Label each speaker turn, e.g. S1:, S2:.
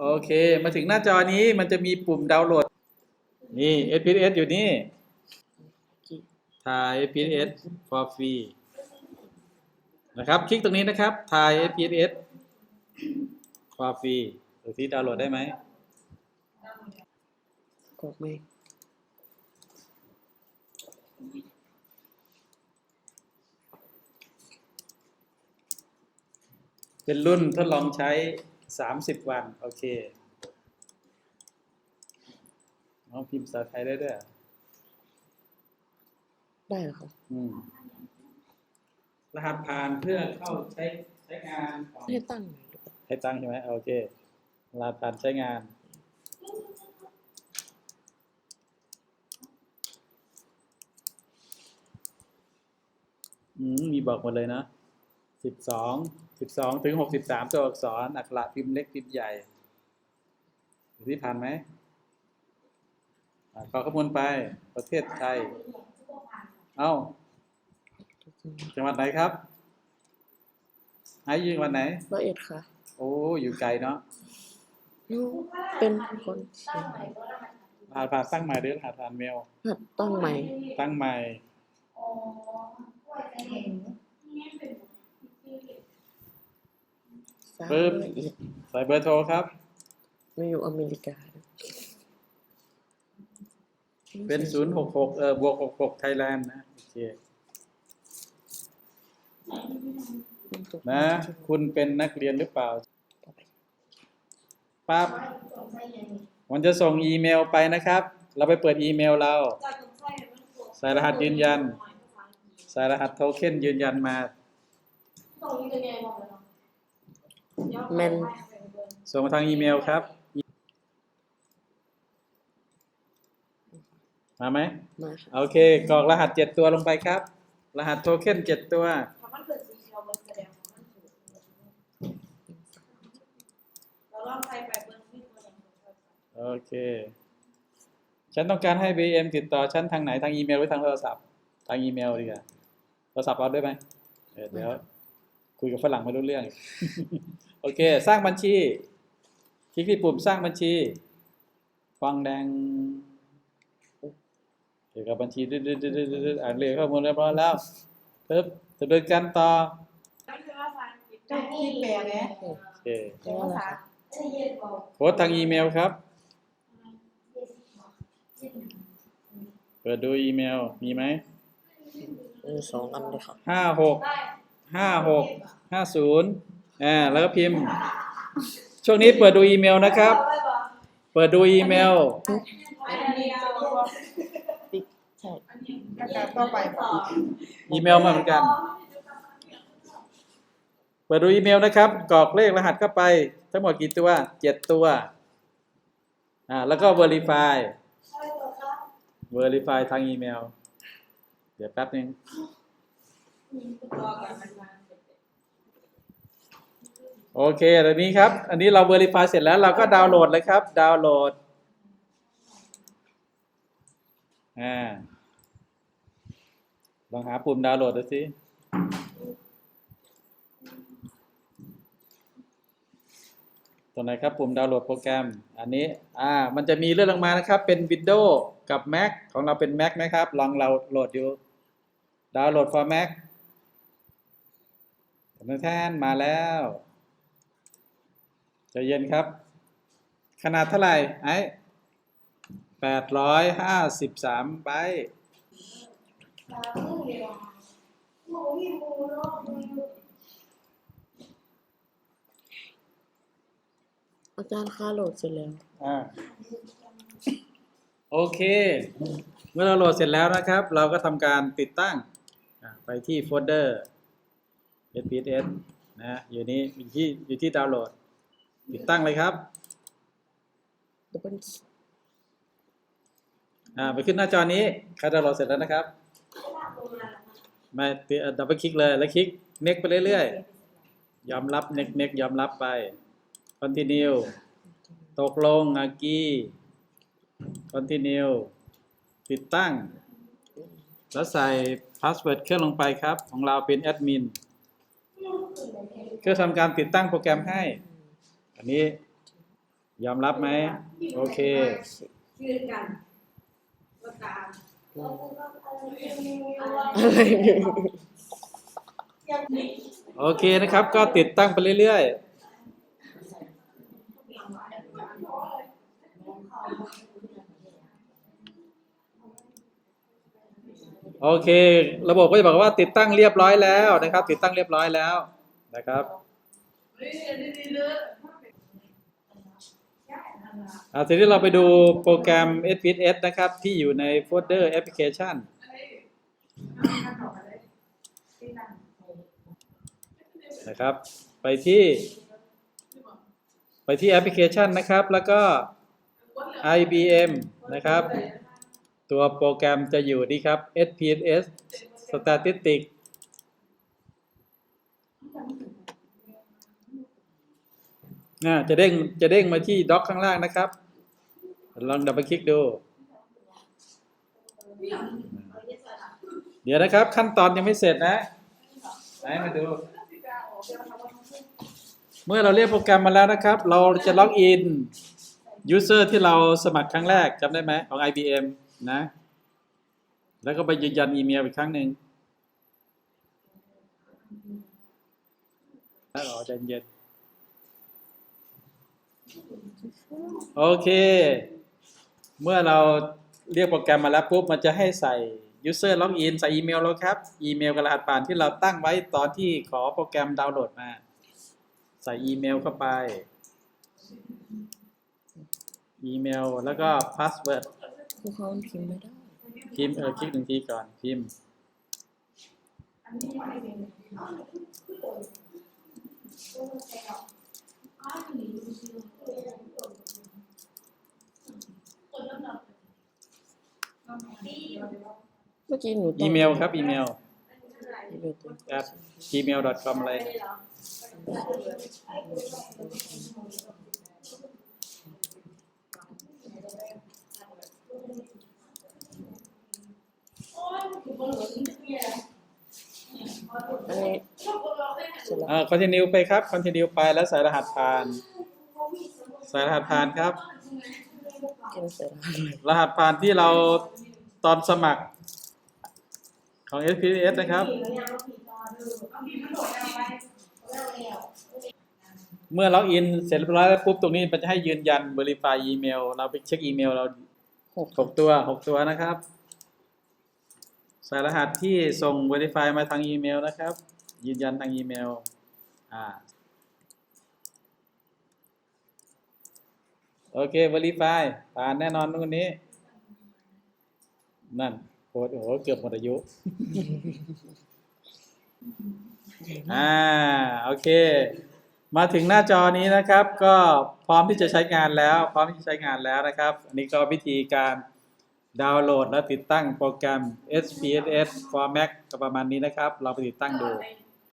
S1: โอเค มาถึงหน้าจอนี้มันจะมีปุ่มดาวน์โหลด นี่ FPS อยู่นี่ถ่าย FPS for free นะครับ คลิกตรงนี้นะครับถ่าย FPS for free ดูที่ดาวน์โหลดได้ไหม
S2: กดไหม
S1: เป็นรุ่นทดลองใช้ 30 วัน โอเคน้องพิมพ์ภาษาไทยได้ด้วยเหรอ
S2: ได้เหรอครับ
S1: อืมรหัสผ่านเพื่อเข้าใช้ใช้งานของ
S2: ให้ตั้งหน่อยดีกว่า
S1: ให้ตั้งใช่ไหมโอเครหัสผ่านใช้งาน อืมมีบอกหมดเลยนะสิบสอง สิบสองถึงหกสิบสามตัวอักษร อักขระพิมพ์เล็กพิมพ์ใหญ่ดูที่ผ่านไหมอะขอข้อมูลไปประเทศไทย เอ้า จังหวัดไหนครับไอ้อยู่จังหวัดไหน
S2: ร้อยเอ็ดค่ะ
S1: โอ้อยู่ไกลเนาะ
S2: หนูเป็นคนเชียงใหม่
S1: รหัสผ่านตั้งใหม่หรือรหัสผ่านเมล
S2: หัดตั้งใหม่
S1: ตั้งใหม่
S2: สาม
S1: ปึ๊บ
S2: ร้อยเอ็ด
S1: ใส่เบอร์โทรครับ
S2: มาอยู่อเมริกา
S1: เป็นศูนย์หกหกเออบวกหกหกไทยแลนด์นะโอเคนะ คุณเป็นนักเรียนหรือเปล่าปั๊บมันจะส่งอีเมลไปนะครับ เราไปเปิดอีเมลเรา ใส่รหัสยืนยัน ใส่รหัสโทเค็นยืนยันมา
S2: แมน
S1: ส่งมาทางอีเมลครับ มาไหม
S2: มาค่ะ
S1: โอเคกรอกรหัสเจ็ดตัวลงไปครับ รหัสโทเค็นเจ็ดตัว
S3: มันเกิดสีเขียวมันแสดงว่ามันถูกเราลองใส่ไปเบิ้งที่ตัวอย่างของเรา
S1: โอเค ฉันต้องการให้ BM ติดต่อฉันทางไหนทางอีเมลหรือทางโทรศัพท์ ทางอีเมลดีกว่าโทรศัพท์เอาด้วยไหมเออเดี๋ยว คุยกับฝรั่งไม่รู้เรื่อง โอเค สร้างบัญชี คลิกที่ปุ่มสร้างบัญชี ฟังแดงเกี่ยวกับบัญชีดืดๆๆๆอ่านเรียนข้อมูลเรียบร้อยแล้วปึ๊บดำเนินการต่อ
S3: มันคือภาษาอังกฤษเจ้าที่แปลไหม
S1: โอเค
S3: เป็นภาษา
S1: โค้ดทางอีเมลครับ เปิดดูอีเมลมีไหม
S2: มีสองอันเลยค่ะ
S1: ห้าหก ห้าหกห้าศูนย์อ่าแล้วก็พิมพ์ ช่วงนี้เปิดดูอีเมลนะครับ เปิดดูอีเมล
S3: อันนี้เอา
S2: ติ๊กใช่
S3: การต่อไป
S1: อีเมลมาเหมือนกัน เปิดดูอีเมลนะครับกรอกเลขรหัสเข้าไป ทั้งหมดกี่ตัวเจ็ดตัวอ่าแล้วก็ verify verify ทางอีเมล เดี๋ยวแป๊บนึง โอเคตอนนี้ครับ อันนี้เรา verify เสร็จแล้วเราก็ดาวน์โหลดเลยครับ ดาวน์โหลด อ่า ลองหาปุ่มดาวน์โหลดดูสิตรงไหนครับปุ่มดาวน์โหลดโปรแกรม อันนี้ อ่า มันจะมีเลื่อนลงมานะครับ เป็น Windows กับ Mac ของเราเป็น Mac นะครับ ลองเราโหลดอยู่ ดาวน์โหลด for Mac แท่นมาแล้วใจเย็นครับ ขนาดเท่าไหร่ไอ้แปดร้อยห้าสิบสามไบต์
S2: อาจารย์ค่าโหลดเสร็จแล้ว
S1: อ่าโอเค เมื่อเราโหลดเสร็จแล้วนะครับ เราก็ทำการติดตั้งอ่าไปที่โฟลเดอร์ SPS นะอยู่นี้อยู่ที่อยู่ที่ดาวน์โหลด ติดตั้งเลยครับ
S2: ดับเบิล
S1: อ่าไปขึ้นหน้าจอนี้ใครดาวน์โหลดเสร็จแล้วนะครับไม่ดับเบิลคลิกเลยแล้วคลิกเน็กไปเรื่อยๆยอมรับเน็กเน็กยอมรับไป continue ตกลงอากี continue ติดตั้ง แล้วใส่พาสเวิร์ดเครื่องลงไปครับ ของเราเป็นแอดมิน เพื่อทำการติดตั้งโปรแกรมให้ อันนี้ยอมรับไหม โอเค
S3: ยืนกันประกาศ
S2: อะไรเนี่ย
S1: โอเคนะครับ ก็ติดตั้งไปเรื่อยๆ โอเค ระบบก็จะบอกว่าติดตั้งเรียบร้อยแล้วนะครับ ติดตั้งเรียบร้อยแล้ว นะครับอาทีนี้เราไปดูโปรแกรม SPSS นะครับ ที่อยู่ในโฟลเดอร์แอปพลิเคชันนะครับ ไปที่ ไปที่แอปพลิเคชันนะครับ แล้วก็ IBM นะครับ ตัวโปรแกรมจะอยู่นี่ครับ SPSS Statistics อ่าจะเด้งจะเด้งมาที่ด็อกข้างล่างนะครับ ลองดับเบิลคลิกดู เดี๋ยวนะครับ ขั้นตอนยังไม่เสร็จนะไหนมาดู เมื่อเราเรียกโปรแกรมมาแล้วนะครับ เราจะล็อกอิน user ที่เราสมัครครั้งแรกจำได้ไหมของ IBM นะ แล้วก็ไปยืนยันอีเมลอีกครั้งหนึ่งแล้วรอใจเย็น โอเค เมื่อเราเรียกโปรแกรมมาแล้วปุ๊บ มันจะให้ใส่ user login ใส่อีเมลเราครับ อีเมลกับรหัสผ่านที่เราตั้งไว้ตอนที่ขอโปรแกรมดาวน์โหลดมา ใส่อีเมลเข้าไป อีเมลแล้วก็พาสเวิร์ด
S2: ครูเขาพิมพ์ไม่ได้
S1: พิมพ์เออคลิกหนึ่งทีก่อน พิมพ์
S2: เมื่อกี้หนูตอบ
S1: อีเมลครับอีเมล
S2: อีเมลตัว
S1: at gmail.com อะไรนะ
S2: อันนี้ เสร็จแล้ว
S1: อ่า continue ไปครับ continue ไปแล้วใส่รหัสผ่าน ใส่รหัสผ่านครับ
S2: ร
S1: หัสผ่านที่เราตอนสมัครของ SPS นะครับ เมื่อล็อกอินเสร็จเรียบร้อยแล้วปุ๊บตรงนี้มันจะให้ยืนยัน verify อีเมลเราไปเช็คอีเมลเรา
S2: หก
S1: ตัวหกตัวนะครับ ใส่รหัสที่ส่ง verify มาทางอีเมลนะครับ ยืนยันทางอีเมล โอเค verify ผ่านแน่นอนตรงนี้ นั่นโค้ดโอ้โหเกือบหมดอายุ อ่า โอเค มาถึงหน้าจอนี้นะครับ ก็พร้อมที่จะใช้งานแล้ว พร้อมที่จะใช้งานแล้วนะครับ อันนี้ก็วิธีการดาวน์โหลดและติดตั้งโปรแกรม SPSS for Mac ก็ประมาณนี้นะครับ เราไปติดตั้งดู